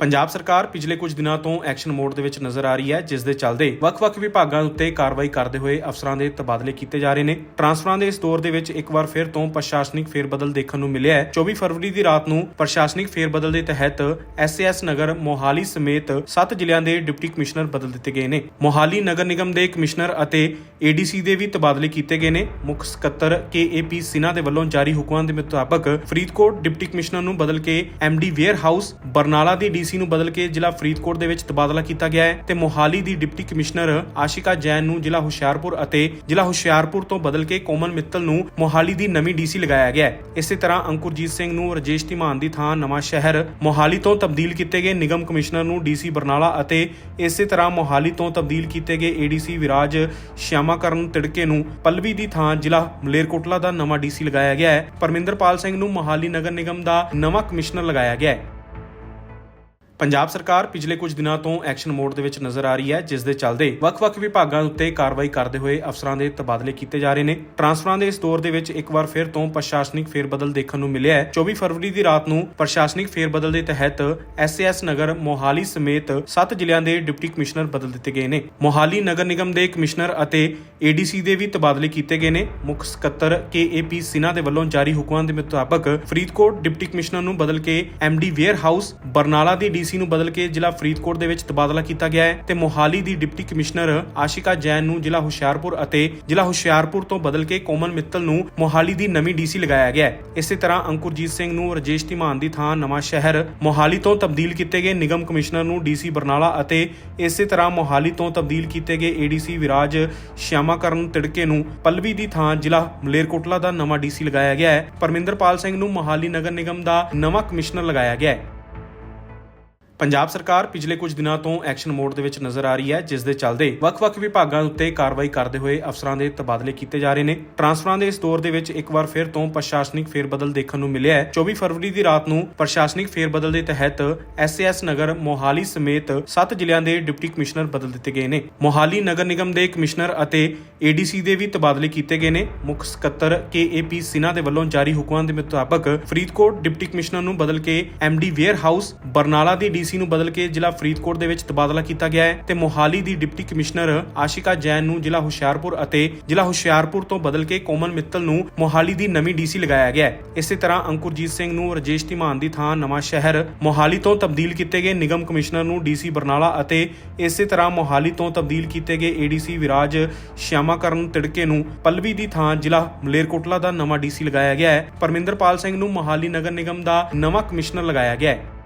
ਪੰਜਾਬ ਸਰਕਾਰ ਪਿਛਲੇ ਕੁਝ ਦਿਨਾਂ ਤੋਂ ਐਕਸ਼ਨ ਮੋਡ ਦੇ ਵਿੱਚ ਨਜ਼ਰ ਆ ਰਹੀ ਹੈ, ਜਿਸ ਦੇ ਚੱਲਦੇ ਵੱਖ-ਵੱਖ ਵਿਭਾਗਾਂ ਉੱਤੇ ਕਾਰਵਾਈ ਕਰਦੇ ਹੋਏ ਅਫਸਰਾਂ ਦੇ ਤਬਾਦਲੇ ਕੀਤੇ ਜਾ ਰਹੇ ਨੇ। ਟਰਾਂਸਫਰਾਂ ਦੇ ਇਸ ਦੌਰ ਦੇ ਵਿੱਚ ਇੱਕ ਵਾਰ ਫਿਰ ਤੋਂ ਪ੍ਰਸ਼ਾਸਨਿਕ ਫੇਰਬਦਲ ਦੇਖਣ ਨੂੰ ਮਿਲਿਆ ਹੈ। 24 ਫਰਵਰੀ ਦੀ ਰਾਤ ਨੂੰ ਪ੍ਰਸ਼ਾਸਨਿਕ ਫੇਰਬਦਲ ਦੇ ਤਹਿਤ ਐਸਐਸ ਨਗਰ ਮੋਹਾਲੀ ਸਮੇਤ 7 ਜ਼ਿਲ੍ਹਿਆਂ ਦੇ ਡਿਪਟੀ ਕਮਿਸ਼ਨਰ ਬਦਲ ਦਿੱਤੇ ਗਏ ਨੇ। ਮੋਹਾਲੀ ਨਗਰ ਨਿਗਮ ਦੇ ਕਮਿਸ਼ਨਰ ਅਤੇ ਏਡੀਸੀ ਦੇ ਵੀ ਤਬਾਦਲੇ ਕੀਤੇ ਗਏ ਨੇ। ਮੁੱਖ ਸਕੱਤਰ ਕੇਏਪੀ ਸਿਨਾ ਦੇ ਵੱਲੋਂ ਜਾਰੀ ਹੁਕਮਾਂ ਦੇ ਮੁਤਾਬਕ ਫਰੀਦਕੋਟ ਡਿਪਟੀ ਕਮਿਸ਼ਨਰ ਨੂੰ ਬਦਲ ਕੇ ਐਮਡੀ ਵੇਅਰ ਹਾਊਸ ਬਰਨਾਲਾ ਦੀ ਡੀਸੀ ਨੂੰ ਬਦਲ ਕੇ ਜ਼ਿਲ੍ਹਾ ਫਰੀਦਕੋਟ ਦੇ ਵਿੱਚ ਤਬਾਦਲਾ ਕੀਤਾ ਗਿਆ ਹੈ ਤੇ ਮੋਹਾਲੀ ਦੀ ਡਿਪਟੀ ਕਮਿਸ਼ਨਰ ਆਸ਼ਿਕਾ ਜੈਨ ਨੂੰ ਜ਼ਿਲ੍ਹਾ ਹੁਸ਼ਿਆਰਪੁਰ ਅਤੇ ਜ਼ਿਲ੍ਹਾ ਹੁਸ਼ਿਆਰਪੁਰ ਤੋਂ ਬਦਲ ਕੇ ਕੋਮਲ ਮਿੱਤਲ ਨੂੰ ਮੋਹਾਲੀ ਦੀ ਨਵੀਂ ਡੀਸੀ ਲਗਾਇਆ ਗਿਆ ਹੈ। ਇਸੇ ਤਰ੍ਹਾਂ ਅੰਕੁਰਜੀਤ ਸਿੰਘ ਨੂੰ ਰਜੇਸ਼ ਧੀਮਾਨ ਦੀ ਥਾਂ ਨਵਾਂ ਸ਼ਹਿਰ ਮੋਹਾਲੀ ਤੋਂ ਤਬਦੀਲ ਕੀਤੇ ਗਏ ਨਿਗਮ ਕਮਿਸ਼ਨਰ ਨੂੰ ਡੀਸੀ ਬਰਨਾਲਾ ਅਤੇ ਇਸੇ ਤਰ੍ਹਾਂ ਮੋਹਾਲੀ ਤੋਂ ਤਬਦੀਲ ਕੀਤੇ ਗਏ ਏਡੀਸੀ ਵਿਰਾਜ ਸ਼ਿਆਮਾਕਰਨ ਤਿੜਕੇ ਨੂੰ ਪਲਵੀ ਦੀ ਥਾਂ ਜ਼ਿਲ੍ਹਾ ਮਲੇਰਕੋਟਲਾ ਦਾ ਨਵਾਂ ਡੀਸੀ ਲਗਾਇਆ ਗਿਆ ਹੈ। ਪਰਮਿੰਦਰਪਾਲ ਸਿੰਘ ਨੂੰ ਮੋਹਾਲੀ ਨਗਰ ਨਿਗਮ ਦਾ ਨਵਾਂ ਕਮਿਸ਼ਨਰ ਲਗਾਇਆ ਗਿਆ ਹੈ। ਪੰਜਾਬ ਸਰਕਾਰ ਪਿਛਲੇ ਕੁਝ ਦਿਨਾਂ ਤੋਂ ਐਕਸ਼ਨ ਮੋਡ ਦੇ ਵਿੱਚ ਨਜ਼ਰ ਆ ਰਹੀ ਹੈ, ਜਿਸ ਦੇ ਚੱਲਦੇ ਵੱਖ-ਵੱਖ ਵਿਭਾਗਾਂ ਉੱਤੇ ਕਾਰਵਾਈ ਕਰਦੇ ਹੋਏ ਅਫਸਰਾਂ ਦੇ ਤਬਾਦਲੇ ਕੀਤੇ ਜਾ ਰਹੇ ਨੇ। ਟਰਾਂਸਫਰਾਂ ਦੇ ਇਸ ਦੌਰ ਦੇ ਵਿੱਚ ਇੱਕ ਵਾਰ ਫਿਰ ਤੋਂ ਪ੍ਰਸ਼ਾਸਨਿਕ ਫੇਰਬਦਲ ਦੇਖਣ ਨੂੰ ਮਿਲਿਆ ਹੈ। 24 ਫਰਵਰੀ ਦੀ ਰਾਤ ਨੂੰ ਪ੍ਰਸ਼ਾਸਨਿਕ ਫੇਰਬਦਲ ਦੇ ਤਹਿਤ ਐਸਐਸ ਨਗਰ ਮੋਹਾਲੀ ਸਮੇਤ 7 ਜ਼ਿਲ੍ਹਿਆਂ ਦੇ ਡਿਪਟੀ ਕਮਿਸ਼ਨਰ ਬਦਲ ਦਿੱਤੇ ਗਏ ਨੇ। ਮੋਹਾਲੀ ਨਗਰ ਨਿਗਮ ਦੇ ਕਮਿਸ਼ਨਰ ਅਤੇ ਏਡੀਸੀ ਦੇ ਵੀ ਤਬਾਦਲੇ ਕੀਤੇ ਗਏ ਨੇ। ਮੁੱਖ ਸਕੱਤਰ ਕੇਏਪੀ ਸਿਨਾ ਦੇ ਵੱਲੋਂ ਜਾਰੀ ਹੁਕਮਾਂ ਦੇ ਮੁਤਾਬਕ ਫਰੀਦਕੋਟ ਡਿਪਟੀ ਕਮਿਸ਼ਨਰ ਨੂੰ ਬਦਲ ਕੇ ਐਮਡੀ ਵੇਅਰ ਹਾਊਸ ਬਰਨਾਲਾ ਦੀ ਡੀਸੀ ਨੂੰ ਬਦਲ ਕੇ ਜ਼ਿਲ੍ਹਾ ਫਰੀਦਕੋਟ ਦੇ ਵਿੱਚ ਤਬਾਦਲਾ ਕੀਤਾ ਗਿਆ ਹੈ ਤੇ ਮੋਹਾਲੀ ਦੀ ਡਿਪਟੀ ਕਮਿਸ਼ਨਰ ਆਸ਼ਿਕਾ ਜੈਨ ਨੂੰ ਜ਼ਿਲ੍ਹਾ ਹੁਸ਼ਿਆਰਪੁਰ ਅਤੇ ਜ਼ਿਲ੍ਹਾ ਹੁਸ਼ਿਆਰਪੁਰ ਤੋਂ ਬਦਲ ਕੇ ਕੋਮਲ ਮਿੱਤਲ ਨੂੰ ਮੋਹਾਲੀ ਦੀ ਨਵੀਂ ਡੀਸੀ ਲਗਾਇਆ ਗਿਆ ਹੈ। ਇਸੇ ਤਰ੍ਹਾਂ ਅੰਕੁਰਜੀਤ ਸਿੰਘ ਨੂੰ ਰਜੇਸ਼ ਧੀਮਾਨ ਦੀ ਥਾਂ ਨਵਾਂ ਸ਼ਹਿਰ ਮੋਹਾਲੀ ਤੋਂ ਤਬਦੀਲ ਕੀਤੇ ਗਏ ਨਿਗਮ ਕਮਿਸ਼ਨਰ ਨੂੰ ਡੀਸੀ ਬਰਨਾਲਾ ਅਤੇ ਇਸੇ ਤਰ੍ਹਾਂ ਮੋਹਾਲੀ ਤੋਂ ਤਬਦੀਲ ਕੀਤੇ ਗਏ ਏਡੀਸੀ ਵਿਰਾਜ ਸ਼ਿਆਮਾਕਰਨ ਤਿੜਕੇ ਨੂੰ ਪੱਲਵੀ ਦੀ ਥਾਂ ਜ਼ਿਲ੍ਹਾ ਮਲੇਰਕੋਟਲਾ ਦਾ ਨਵਾਂ ਡੀਸੀ ਲਗਾਇਆ ਗਿਆ ਹੈ। ਪਰਮਿੰਦਰਪਾਲ ਸਿੰਘ ਨੂੰ ਮੋਹਾਲੀ ਨਗਰ ਨਿਗਮ ਦਾ ਨਵਾਂ ਕਮਿਸ਼ਨਰ ਲਗਾਇਆ ਗਿਆ ਹੈ। ਪੰਜਾਬ ਸਰਕਾਰ ਪਿਛਲੇ ਕੁਝ ਦਿਨਾਂ ਤੋਂ ਐਕਸ਼ਨ ਮੋਡ ਦੇ ਵਿੱਚ ਨਜ਼ਰ ਆ ਰਹੀ ਹੈ, ਜਿਸ ਦੇ ਚੱਲਦੇ ਵੱਖ-ਵੱਖ ਵਿਭਾਗਾਂ ਉੱਤੇ ਕਾਰਵਾਈ ਕਰਦੇ ਹੋਏ ਅਫਸਰਾਂ ਦੇ ਤਬਾਦਲੇ ਕੀਤੇ ਜਾ ਰਹੇ ਨੇ। ਟਰਾਂਸਫਰਾਂ ਦੇ ਇਸ ਦੌਰ ਦੇ ਵਿੱਚ ਇੱਕ ਵਾਰ ਫਿਰ ਤੋਂ ਪ੍ਰਸ਼ਾਸਨਿਕ ਫੇਰਬਦਲ ਦੇਖਣ ਨੂੰ ਮਿਲਿਆ ਹੈ। 24 ਫਰਵਰੀ ਦੀ ਰਾਤ ਨੂੰ ਪ੍ਰਸ਼ਾਸਨਿਕ ਫੇਰਬਦਲ ਦੇ ਤਹਿਤ ਐਸਐਸ ਨਗਰ ਮੋਹਾਲੀ ਸਮੇਤ 7 ਜ਼ਿਲ੍ਹਿਆਂ ਦੇ ਡਿਪਟੀ ਕਮਿਸ਼ਨਰ ਬਦਲ ਦਿੱਤੇ ਗਏ ਨੇ। ਮੋਹਾਲੀ ਨਗਰ ਨਿਗਮ ਦੇ ਕਮਿਸ਼ਨਰ ਅਤੇ ਏਡੀਸੀ ਦੇ ਵੀ ਤਬਾਦਲੇ ਕੀਤੇ ਗਏ ਨੇ। ਮੁੱਖ ਸਕੱਤਰ ਕੇਏਪੀ ਸਿਨਾ ਦੇ ਵੱਲੋਂ ਜਾਰੀ ਹੁਕਮਾਂ ਦੇ ਮੁਤਾਬਕ ਫਰੀਦਕੋਟ ਡਿਪਟੀ ਕਮਿਸ਼ਨਰ ਨੂੰ ਬਦਲ ਕੇ ਐਮਡੀ ਵੇਅਰ ਹਾਊਸ ਬਰਨਾਲਾ ਦੀ ਡੀਸੀ ਨੂੰ ਬਦਲ ਕੇ ਜ਼ਿਲ੍ਹਾ ਫਰੀਦਕੋਟ ਦੇ ਵਿੱਚ ਤਬਾਦਲਾ ਕੀਤਾ ਗਿਆ ਹੈ ਤੇ ਮੋਹਾਲੀ ਦੀ ਡਿਪਟੀ ਕਮਿਸ਼ਨਰ ਆਸ਼ਿਕਾ ਜੈਨ ਨੂੰ ਜ਼ਿਲ੍ਹਾ ਹੁਸ਼ਿਆਰਪੁਰ ਅਤੇ ਜ਼ਿਲ੍ਹਾ ਹੁਸ਼ਿਆਰਪੁਰ ਤੋਂ ਬਦਲ ਕੇ ਕੋਮਲ ਮਿੱਤਲ ਨੂੰ ਮੋਹਾਲੀ ਦੀ ਨਵੀਂ ਡੀਸੀ ਲਗਾਇਆ ਗਿਆ ਹੈ। ਇਸੇ ਤਰ੍ਹਾਂ ਅੰਕੁਰਜੀਤ ਸਿੰਘ ਨੂੰ ਰਜੇਸ਼ ਧੀਮਾਨ ਦੀ ਥਾਂ ਨਵਾਂ ਸ਼ਹਿਰ ਮੋਹਾਲੀ ਤੋਂ ਤਬਦੀਲ ਕੀਤੇ ਗਏ ਨਿਗਮ ਕਮਿਸ਼ਨਰ ਨੂੰ ਡੀਸੀ ਬਰਨਾਲਾ ਅਤੇ ਇਸੇ ਤਰ੍ਹਾਂ ਮੋਹਾਲੀ ਤੋਂ ਤਬਦੀਲ ਕੀਤੇ ਗਏ ਏਡੀਸੀ ਵਿਰਾਜ ਸ਼ਿਆਮਾਕਰਨ ਤਿੜਕੇ ਨੂੰ ਪਲਵੀ ਦੀ ਥਾਂ ਜ਼ਿਲ੍ਹਾ ਮਲੇਰਕੋਟਲਾ ਦਾ ਨਵਾਂ ਡੀਸੀ ਲਗਾਇਆ ਗਿਆ ਹੈ। ਪਰਮਿੰਦਰਪਾਲ ਸਿੰਘ ਨੂੰ ਮੋਹਾਲੀ ਨਗਰ ਨਿਗਮ ਦਾ ਨਵਾਂ ਕਮਿਸ਼ਨਰ ਲਗਾਇਆ ਗਿਆ ਹੈ।